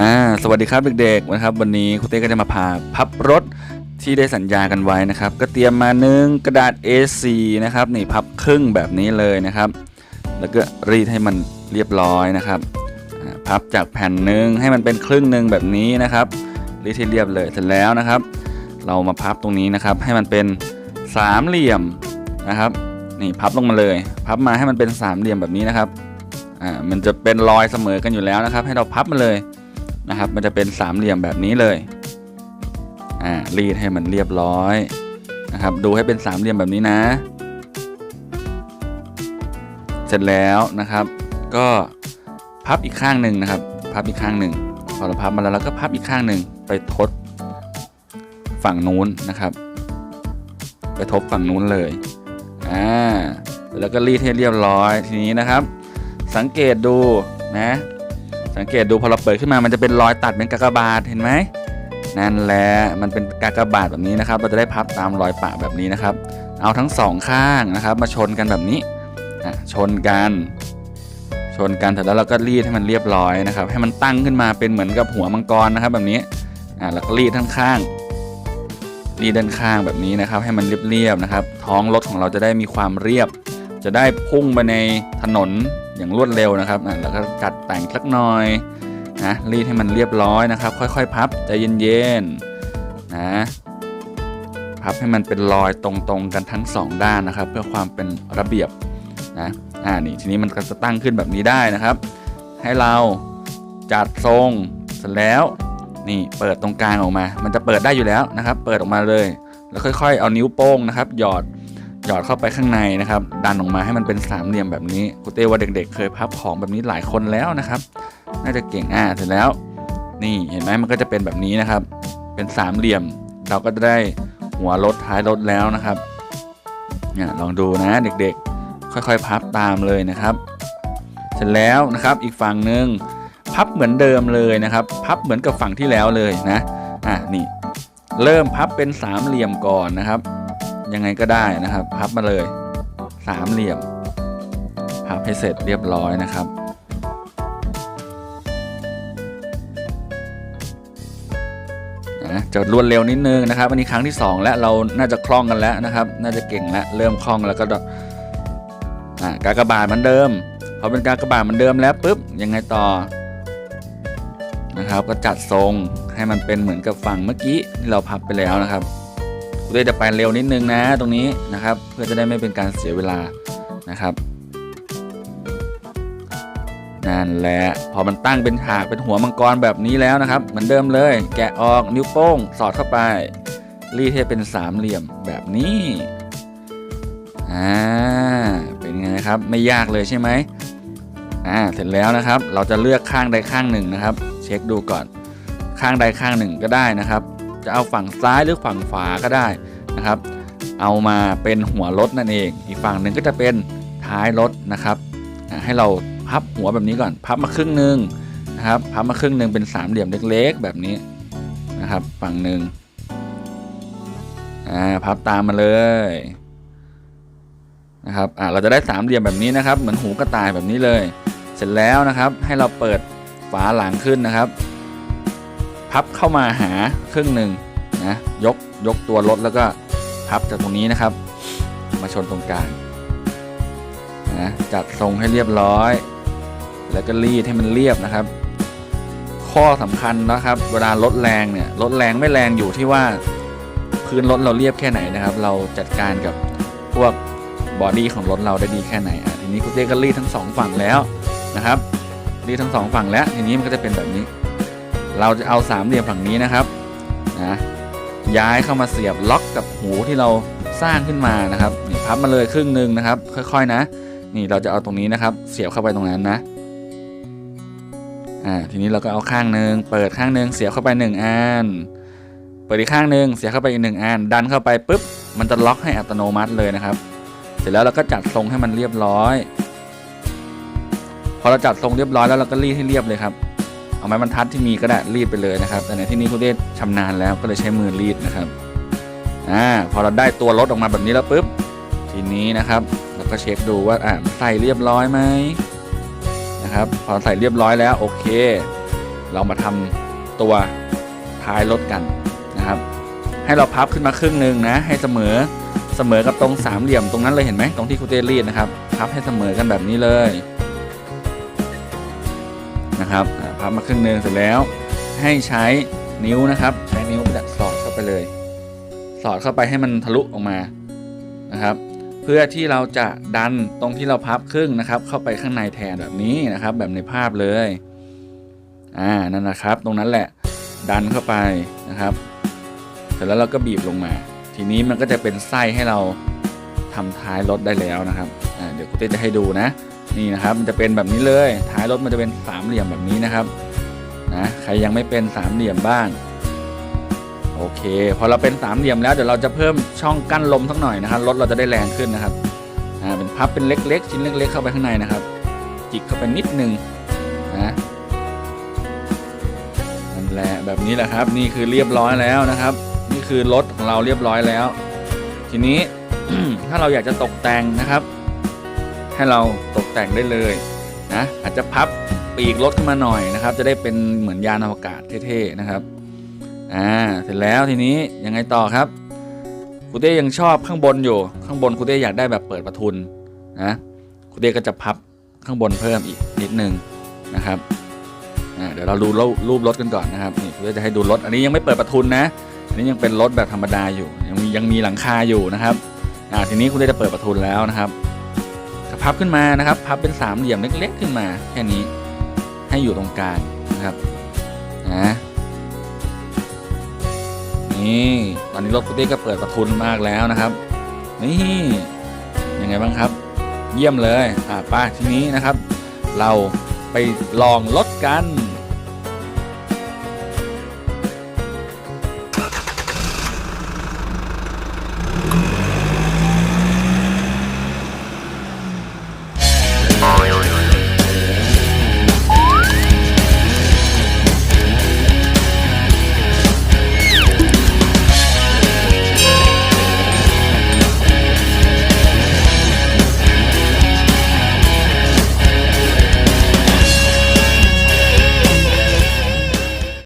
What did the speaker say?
อ่าสวัสดีครับเด็กๆนะครับ วันนี้ครูเต้ก็จะมาพาพับรถที่ได้สัญญากันไว้นะครับ ก็เตรียมมาหนึ่งกระดาษ A4 นะครับนี่พับครึ่งแบบนี้เลยนะครับ แล้วก็รีดให้มันเรียบร้อยนะครับพับจากแผ่นหนึ่งให้มันเป็นครึ่งหนึ่งแบบนี้นะครับรีดให้เรียบเลยเสร็จแล้วนะครับ เรามาพับตรงนี้นะครับ ให้มันเป็นสามเหลี่ยมนะครับนี่พับลงมาเลย พับมาให้มันเป็นสามเหลี่ยมแบบนี้นะครับอ่ามันจะเป็นรอยเสมอกันอยู่แล้วนะครับ ให้เราพับมาเลย นะครับ มันจะเป็นสามเหลี่ยมแบบนี้เลยอ่ารีดให้มันเรียบร้อยนะครับ ดูให้เป็นสามเหลี่ยมแบบนี้นะ เสร็จแล้วนะครับ ก็พับอีกข้างหนึ่งนะครับ พับอีกข้างหนึ่งพอเราพับมาแล้วเราก็พับอีกข้างหนึ่งไปทดฝั่งนู้นนะครับ ไปทบฝั่งนู้นเลยอ่าแล้วก็รีดให้เรียบร้อยทีนี้นะครับ สังเกตดูนะ สังเกตดูพอเราเปิดขึ้นมามันจะเป็นรอยตัดเป็นกากบาทเห็นไหมนั่นแหละมันเป็นกากบาทแบบนี้นะครับ เราจะได้พับตามรอยปะแบบนี้นะครับ เอาทั้งสองข้างนะครับ มาชนกันแบบนี้ชนกันชนกันเสร็จแล้วเราก็รีดให้มันเรียบร้อยนะครับ ให้มันตั้งขึ้นมาเป็นเหมือนกับหัวมังกรนะครับ แบบนี้อะแล้วก็รีดทั้งข้างรีดด้านข้างแบบนี้นะครับ ให้มันเรียบๆนะครับ ท้องรถของเราจะได้มีความเรียบ จะได้พุ่งไปในถนน อย่างรวดเร็วนะครับแล้วก็จัดแต่งสักหน่อยนะรีดให้มันเรียบร้อยนะครับ ค่อยๆ พับใจเย็นๆนะพับให้มันเป็นรอยตรงๆกันทั้งสองด้านนะครับ เพื่อความเป็นระเบียบนะอ่านี่ทีนี้มันก็จะตั้งขึ้นแบบนี้ได้นะครับ ให้เราจัดทรงเสร็จแล้วนี่เปิดตรงกลางออกมา มันจะเปิดได้อยู่แล้วนะครับ เปิดออกมาเลย แล้วค่อย ๆ เอานิ้วโป้งนะครับ หยอด หยอดเข้าไปข้างในนะครับ ดันออกมาให้มันเป็นสามเหลี่ยมแบบนี้ครูเต้ว่าเด็ก ๆ เคยพับของแบบนี้หลายคนแล้วนะครับ น่าจะเก่งอ่าเสร็จแล้ว นี่เห็นไหมมันก็จะเป็นแบบนี้นะครับ เป็นสามเหลี่ยม เราก็จะได้หัวรถท้ายรถแล้วนะครับเนี่ยลองดูนะเด็กๆ ค่อยๆ พับตามเลยนะครับ เสร็จแล้วนะครับอีกฝั่งหนึ่งพับเหมือนเดิมเลยนะครับ พับเหมือนกับฝั่งที่แล้วเลยนะอะนี่ เริ่มพับเป็นสามเหลี่ยมก่อนนะครับ ยังไงก็ได้นะครับ พับมาเลยสามเหลี่ยม พับให้เสร็จเรียบร้อยนะครับนะจะรวดเร็วนิดนึงนะครับอันนี้ครั้งที่สองและเราน่าจะคล่องกันแล้วนะครับ น่าจะเก่งแล้วเริ่มคล่องแล้วก็ดอ่ากากบาทเหมือนเดิมพอเป็นกากบาทเหมือนเดิมแล้วปุ๊บยังไงต่อนะครับ ก็จัดทรงให้มันเป็นเหมือนกับฝั่งเมื่อกี้ที่เราพับไปแล้วนะครับ กูได้จะไปเร็วนิดนึงนะตรงนี้นะครับ เพื่อจะได้ไม่เป็นการเสียเวลานะครับนั่นแหละพอมันตั้งเป็นฉากเป็นหัวมังกรแบบนี้แล้วนะครับ เหมือนเดิมเลย แกะออกนิ้วโป้ง สอดเข้าไป รีดให้เป็นสามเหลี่ยมแบบนี้อ่าเป็นไงครับไม่ยากเลยใช่ไหมอ่าเสร็จแล้วนะครับ เราจะเลือกข้างใดข้างหนึ่งนะครับ เช็คดูก่อนข้างใดข้างหนึ่งก็ได้นะครับ จะเอาฝั่งซ้ายหรือฝั่งขวาก็ได้นะครับ เอามาเป็นหัวรถนั่นเอง อีกฝั่งหนึ่งก็จะเป็นท้ายรถนะครับให้เราพับหัวแบบนี้ก่อน พับมาครึ่งหนึ่งนะครับ พับมาครึ่งหนึ่งเป็นสามเหลี่ยมเล็กๆ แบบนี้นะครับ ฝั่งหนึ่งอ่าพับตามมาเลยนะครับอ่าเราจะได้สามเหลี่ยมแบบนี้นะครับ เหมือนหูกระต่ายแบบนี้เลย เสร็จแล้วนะครับ ให้เราเปิดฝาหลังขึ้นนะครับ พับเข้ามาหาครึ่งหนึ่งนะยกยกตัวรถแล้วก็พับจากตรงนี้นะครับ มาชนตรงกลางนะจัดทรงให้เรียบร้อย แล้วก็รีดให้มันเรียบนะครับ ข้อสำคัญนะครับ เวลาลดแรงเนี่ยลดแรงไม่แรงอยู่ที่ว่าพื้นรถเราเรียบแค่ไหนนะครับ เราจัดการกับพวกบอดี้ของรถเราได้ดีแค่ไหนอะทีนี้คุณเต้ก็รีดทั้งสองฝั่งแล้วนะครับรีดทั้งสองฝั่งแล้วทีนี้มันก็จะเป็นแบบนี้ เราจะเอาสามเหลี่ยมฝั่งนี้นะครับนะย้ายเข้ามาเสียบล็อกกับหูที่เราสร้างขึ้นมานะครับนี่พับมาเลยครึ่งหนึ่งนะครับ ค่อยๆนะ นี่เราจะเอาตรงนี้นะครับ เสียบเข้าไปตรงนั้นนะอ่าทีนี้เราก็เอาข้างหนึ่งเปิดข้างหนึ่งเสียบเข้าไปหนึ่งอันเปิดอีกข้างหนึ่งเสียบเข้าไปอีกหนึ่งอันดันเข้าไปปุ๊บมันจะล็อกให้อัตโนมัติเลยนะครับ เสร็จแล้วเราก็จัดทรงให้มันเรียบร้อย พอเราจัดทรงเรียบร้อยแล้วเราก็รีดให้เรียบเลยครับ เอาไม้บรรทัดที่มีก็ได้รีดไปเลยนะครับ แต่ในที่นี้คุณเดชชำนาญแล้วก็เลยใช้มือรีดนะครับอ่าพอเราได้ตัวรถออกมาแบบนี้แล้วปุ๊บทีนี้นะครับเราก็เช็คดูว่าอ่าใส่เรียบร้อยไหมนะครับพอใส่เรียบร้อยแล้วโอเค เรามาทำตัวท้ายรถกันนะครับ ให้เราพับขึ้นมาครึ่งหนึ่งนะให้เสมอเสมอกับตรงสามเหลี่ยมตรงนั้นเลยเห็นไหมตรงที่ครูเต้รีดนะครับพับให้เสมอกันแบบนี้เลยนะครับอ พับมาครึ่งหนึ่งเสร็จแล้ว ให้ใช้นิ้วนะครับ ใช้นิ้วดัดสอดเข้าไปเลย สอดเข้าไปให้มันทะลุออกมานะครับ เพื่อที่เราจะดันตรงที่เราพับครึ่งนะครับ เข้าไปข้างในแทนแบบนี้นะครับ แบบในภาพเลยอ่านั่นนะครับ ตรงนั้นแหละดันเข้าไปนะครับ เสร็จแล้วเราก็บีบลงมา ทีนี้มันก็จะเป็นไส้ให้เราทำท้ายรถได้แล้วนะครับเดี๋ยวคุณเต้จะให้ดูนะ นี่นะครับมันจะเป็นแบบนี้เลยท้ายรถมันจะเป็นสามเหลี่ยมแบบนี้นะครับนะใครยังไม่เป็นสามเหลี่ยมบ้างโอเค พอเราเป็นสามเหลี่ยมแล้วเดี๋ยวเราจะเพิ่มช่องกั้นลมสักหน่อยนะครับรถเราจะได้แรงขึ้นนะครับอ่าเป็นพับเป็นเล็ก ๆ ชิ้นเล็ก ๆ เข้าไปข้างในนะครับ จิกเข้าไปนิดนึงนะนั่นแหละแบบนี้แหละครับ นี่คือเรียบร้อยแล้วนะครับ นี่คือรถของเราเรียบร้อยแล้ว ทีนี้ถ้าเราอยากจะตกแต่งนะครับ ให้เราตกแต่งได้เลยนะอาจจะพับปีกรถขึ้นมาหน่อยนะครับ จะได้เป็นเหมือนยานอวกาศเท่ๆนะครับอ่าเสร็จแล้วทีนี้ยังไงต่อครับครูเต้ยังชอบข้างบนอยู่ ข้างบนครูเต้อยากได้แบบเปิดประทุนนะครูเต้ก็จะพับข้างบนเพิ่มอีกนิดนึงนะครับอ่าเดี๋ยวเราดูรูปรูปรถกันก่อนนะครับนี่ครูเต้จะให้ดูรถอันนี้ยังไม่เปิดประทุนนะ อันนี้ยังเป็นรถแบบธรรมดาอยู่ ยังมียังมีหลังคาอยู่นะครับอ่าทีนี้ครูเต้จะเปิดประทุนแล้วนะครับ พับขึ้นมานะครับ พับเป็นสามเหลี่ยมเล็กๆขึ้นมาแค่นี้ให้อยู่ตรงกลางนะครับนะนี่ตอนนี้รถกุตี้ก็เปิดประทุนมากแล้วนะครับ นี่ยังไงบ้างครับ เยี่ยมเลยอ่าป้าทีนี้นะครับ เราไปลองรถกัน